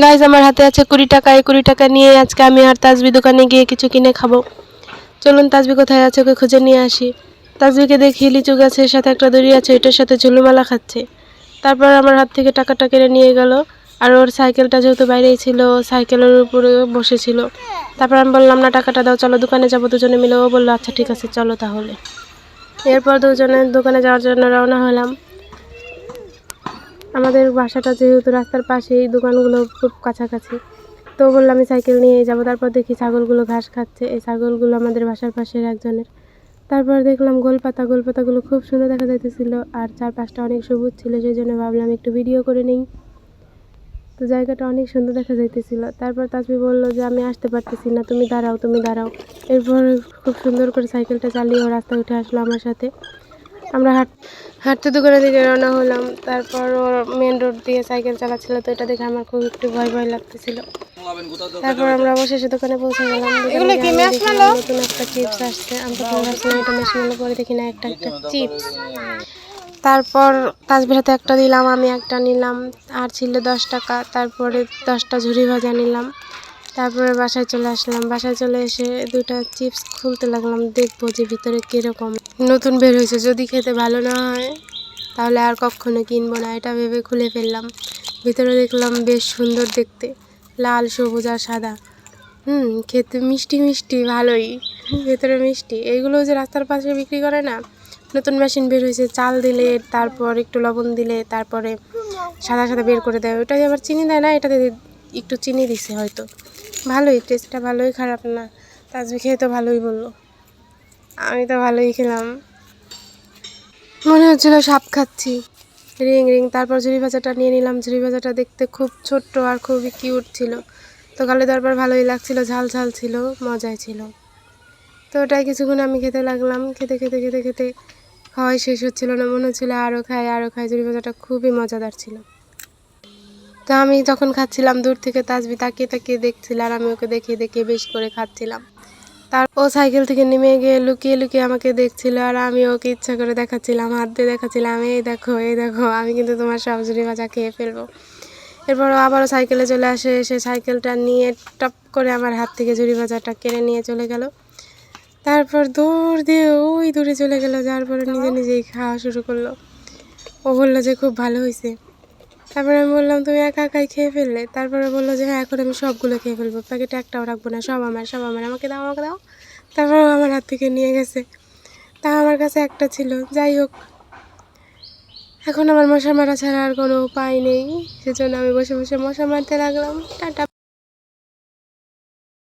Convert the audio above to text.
Guys আমার হাতে আছে কুড়ি টাকা। এই কুড়ি টাকা নিয়ে আজকে আমি আর তাজবি দোকানে গিয়ে কিছু কিনে খাব। চলুন, তাজবি কোথায় আছে ওকে খুঁজে নিয়ে আসি। তাজবিকে দেখি লিচু গাছের সাথে একটা দড়ি আছে এটার সাথে ঝুলুমালা খাচ্ছে। তারপর আমার হাত থেকে টাকাটা কেড়ে নিয়ে গেল। আর ওর সাইকেলটা যেহেতু বাইরেই ছিল সাইকেলের উপরে বসেছিল। তারপর আমি বললাম, না, টাকাটা দাও, চলো, দোকানে যাব। দুজনে মিলে ও বলল আচ্ছা ঠিক আছে, চলো তাহলে। এরপর দুজনে দোকানে যাওয়ার জন্য রওনা হলাম। আমাদের বাসাটা যেহেতু রাস্তার পাশেই, দোকানগুলো খুব কাছাকাছি। তো বললাম, আমি সাইকেল নিয়ে যাব। তারপর দেখি ছাগলগুলো ঘাস খাচ্ছে। এই ছাগলগুলো আমাদের বাসার পাশের একজনের। তারপর দেখলাম, গোলপাতা, গোলপাতাগুলো খুব সুন্দর দেখা যাইতেছিল আর চারপাশটা অনেক সবুজ ছিল সেই জন্য ভাবলাম একটু ভিডিও করে নেই। তো জায়গাটা অনেক সুন্দর দেখা যাইতেছিল। তারপর তাসবি বলল যে, আমি আসতে পারতেছি না, তুমি দাঁড়াও তুমি দাঁড়াও। এরপর খুব সুন্দর করে সাইকেলটা চালিয়ে ও রাস্তায় উঠে আসলো আমার সাথে। আমরা হাঁট হাঁটতে দোকানের দিকে রওনা হলাম। তারপর ওর মেন রোড দিয়ে সাইকেল চালাচ্ছিল তো এটা দেখে আমার খুব একটু ভয় ভয় লাগতেছিল। তারপর আমরা অবশেষে দোকানে পৌঁছে গেলাম। নতুন একটা চিপস আসছে। আমি তো ভাবছিলাম এটা ম্যাশমেলো পরে দেখি না একটা একটা চিপস তারপর তাজবির হাতে একটা দিলাম আমি একটা নিলাম। আর ছিল দশ টাকা তারপরে দশটা ঝুড়ি ভাজা নিলাম। তারপরে বাসায় চলে আসলাম। বাসায় চলে এসে দুটা চিপস খুলতে লাগলাম। দেখব যে ভিতরে কীরকম। নতুন বের হয়েছে। যদি খেতে ভালো না হয়, তাহলে আর কখনো কিনবো না। এটা ভেবে খুলে ফেললাম। ভিতরে দেখলাম বেশ সুন্দর দেখতে। লাল, সবুজ আর সাদা। হুম, খেতে মিষ্টি মিষ্টি, ভালোই। ভেতরে মিষ্টি। এইগুলো যে রাস্তার পাশে বিক্রি করে না, নতুন মেশিন বের হয়েছে। চাল দিলে, তারপর একটু লবণ দিলে, তারপরে সাদা সাদা বের করে দেয়। ওটাই আবার চিনি দেয় না, এটাতে একটু চিনি দিছে হয়তো। ভালোই টেস্টটা ভালোই খারাপ না। তাজবি খেয়ে তো ভালোই বলল। আমি তো ভালোই খেলাম। মনে হচ্ছিল সাপ খাচ্ছি। রিং রিং, তারপর ঝুড়ি ভাজাটা নিয়ে নিলাম। ঝুড়ি ভাজাটা দেখতে খুব ছোট্ট আর খুবই কিউট ছিল। তো গালে দরবার ভালোই লাগছিল, ঝাল ঝাল ছিল, মজাই ছিল। তো ওটাই কিছুক্ষণ আমি খেতে লাগলাম। খেতে খেতে খেতে খেতে খাওয়াই শেষ হচ্ছিল না। মনে হচ্ছিল আরও খাই আরও খাই। ঝুড়ি ভাজাটা খুবই মজাদার ছিল। তো আমি যখন খাচ্ছিলাম, দূর থেকে তাজবি তাকিয়ে তাকিয়ে দেখছিল আর আমি ওকে দেখিয়ে দেখিয়ে বেশ করে খাচ্ছিলাম। তার ও সাইকেল থেকে নেমে গিয়ে লুকিয়ে লুকিয়ে আমাকে দেখছিল আর আমি ওকে ইচ্ছা করে দেখাচ্ছিলাম, হাত দিয়ে দেখাচ্ছিলাম, এই দেখো এই দেখো, আমি কিন্তু তোমার সব ঝুড়ি ভাজা খেয়ে ফেলব। এরপর আবারও সাইকেলে চলে আসে, সে সাইকেলটা নিয়ে টপ করে আমার হাত থেকে ঝুড়ি ভাজাটা কেড়ে নিয়ে চলে গেল। তারপর দৌড় দিয়ে ওই দূরে চলে গেল, যার পরে নিজে নিজেই খাওয়া শুরু করল। ও বলল যে, খুব ভালো হয়েছে তারপরে আমি বললাম, তুমি একা একাই খেয়ে ফেললে? তারপরে বলল যে হ্যাঁ এখন আমি সবগুলো খেয়ে ফেলব। প্যাকেটে একটাও রাখব না, সব আমার সব আমার। আমাকে দাও আমাকে দাও। তারপর আমার হাত থেকে নিয়ে গেছে। তা আমার কাছে একটা ছিল। যাই হোক, এখন আমার মশা মারা ছাড়া আর কোনো উপায় নেই। সেজন্য আমি বসে বসে মশা মারতে লাগলাম। টাটা।